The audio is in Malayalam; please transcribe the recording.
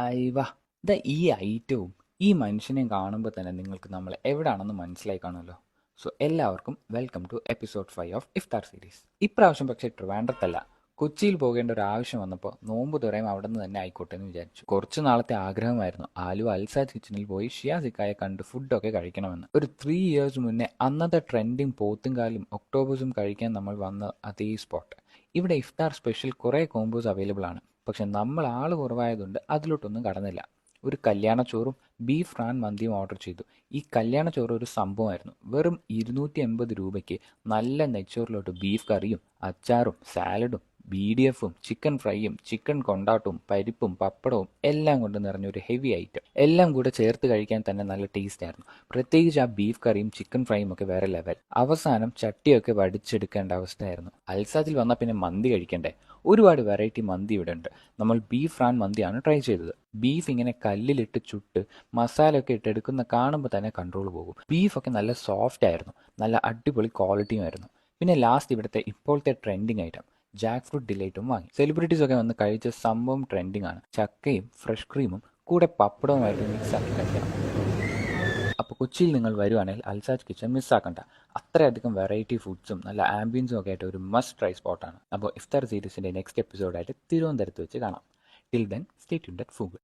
അയ്യവ ദ ഈ ഐറ്റവും ഈ മനുഷ്യനെയും കാണുമ്പോൾ തന്നെ നിങ്ങൾക്ക് നമ്മൾ എവിടെയാണെന്ന് മനസ്സിലായി കാണുമല്ലോ സോ എല്ലാവർക്കും welcome to episode five of iftar series. ഇപ്രാവശ്യം പക്ഷേ ട്രിവാൻഡ്രത്തല്ല. കൊച്ചിയിൽ പോകേണ്ട ഒരു ആവശ്യം വന്നപ്പോൾ നോമ്പ് തുറയും അവിടെ നിന്ന് തന്നെ ആയിക്കോട്ടെ എന്ന് വിചാരിച്ചു. കുറച്ച് നാളത്തെ ആഗ്രഹമായിരുന്നു. ആലു അൽസാജ് കിച്ചണിൽ പോയി ഷിയാസിക്കായെ കണ്ട് ഫുഡൊക്കെ കഴിക്കണമെന്ന്. ഒരു ത്രീ ഇയേഴ്സ് മുന്നേ അന്നത്തെ ട്രെൻഡിങ് പോത്തുംകാലും ഒക്ടോബേഴ്സും കഴിക്കാൻ നമ്മൾ വന്ന അതേ സ്പോട്ട് ഇവിടെ ഇഫ്താർ സ്പെഷ്യൽ കുറേ കോംബോസ് അവൈലബിൾ ആണ്. പക്ഷെ നമ്മൾ ആൾ കുറവായതുകൊണ്ട് അതിലോട്ടൊന്നും കടന്നില്ല. ഒരു കല്യാണച്ചോറും ബീഫ് റാൻ മന്തിയും ഓർഡർ ചെയ്തു. ഈ കല്യാണച്ചോറ് ഒരു സംഭവമായിരുന്നു. വെറും ഇരുന്നൂറ്റി എൺപത് രൂപയ്ക്ക് നല്ല നെച്ചോറിലോട്ട് ബീഫ് കറിയും അച്ചാറും സാലഡും ബി ഡി എഫും ചിക്കൻ ഫ്രൈയും ചിക്കൻ കൊണ്ടാട്ടും പരിപ്പും പപ്പടവും എല്ലാം കൊണ്ട് നിറഞ്ഞൊരു ഹെവി ഐറ്റം. എല്ലാം കൂടെ ചേർത്ത് കഴിക്കാൻ തന്നെ നല്ല ടേസ്റ്റ് ആയിരുന്നു. പ്രത്യേകിച്ച് ആ ബീഫ് കറിയും ചിക്കൻ ഫ്രൈയും ഒക്കെ വേറെ ലെവൽ അവസാനം ചട്ടിയൊക്കെ വടിച്ചെടുക്കേണ്ട അവസ്ഥയായിരുന്നു. അൽസാദിൽ വന്നാൽ പിന്നെ മന്തി കഴിക്കണ്ടേ? ഒരുപാട് വെറൈറ്റി മന്തി ഇവിടെ ഉണ്ട്. നമ്മൾ ബീഫ് ഫ്രാൻ മന്തിയാണ് ട്രൈ ചെയ്തത്. ബീഫ് ഇങ്ങനെ കല്ലിലിട്ട് ചുട്ട് മസാലയൊക്കെ ഇട്ട് എടുക്കുന്ന കാണുമ്പോൾ തന്നെ കൺട്രോൾ പോകും. ബീഫൊക്കെ നല്ല സോഫ്റ്റ് ആയിരുന്നു. നല്ല അടിപൊളി ക്വാളിറ്റിയും ആയിരുന്നു. പിന്നെ ലാസ്റ്റ് ഇവിടുത്തെ ഇപ്പോഴത്തെ ട്രെൻഡിങ് ഐറ്റം ജാക്ക് ഫ്രൂട്ട് ഡിലൈറ്റും വാങ്ങി. സെലിബ്രിറ്റീസ് ഒക്കെ വന്ന് കഴിച്ച സംഭവം ട്രെൻഡിങ് ആണ്. ചക്കയും ഫ്രഷ് ക്രീമും കൂടെ പപ്പടവുമായിട്ട് മിക്സ് ആക്കി കഴിക്കണം അപ്പോൾ കൊച്ചിയിൽ നിങ്ങൾ വരുവാണെങ്കിൽ അൽസാജ് കിച്ചൺ മിസ്സാക്കണ്ട അത്രയധികം വെറൈറ്റി ഫുഡ്സും നല്ല ആംബിയൻസും ഒക്കെ ആയിട്ട് ഒരു മസ്റ്റ് ട്രൈ സ്പോട്ടാണ് അപ്പോൾ ഇഫ്താർ സീരീസിന്റെ നെക്സ്റ്റ് എപ്പിസോഡായിട്ട് തിരുവനന്തപുരത്ത് വെച്ച് കാണാം. Till then state ഫുഗ്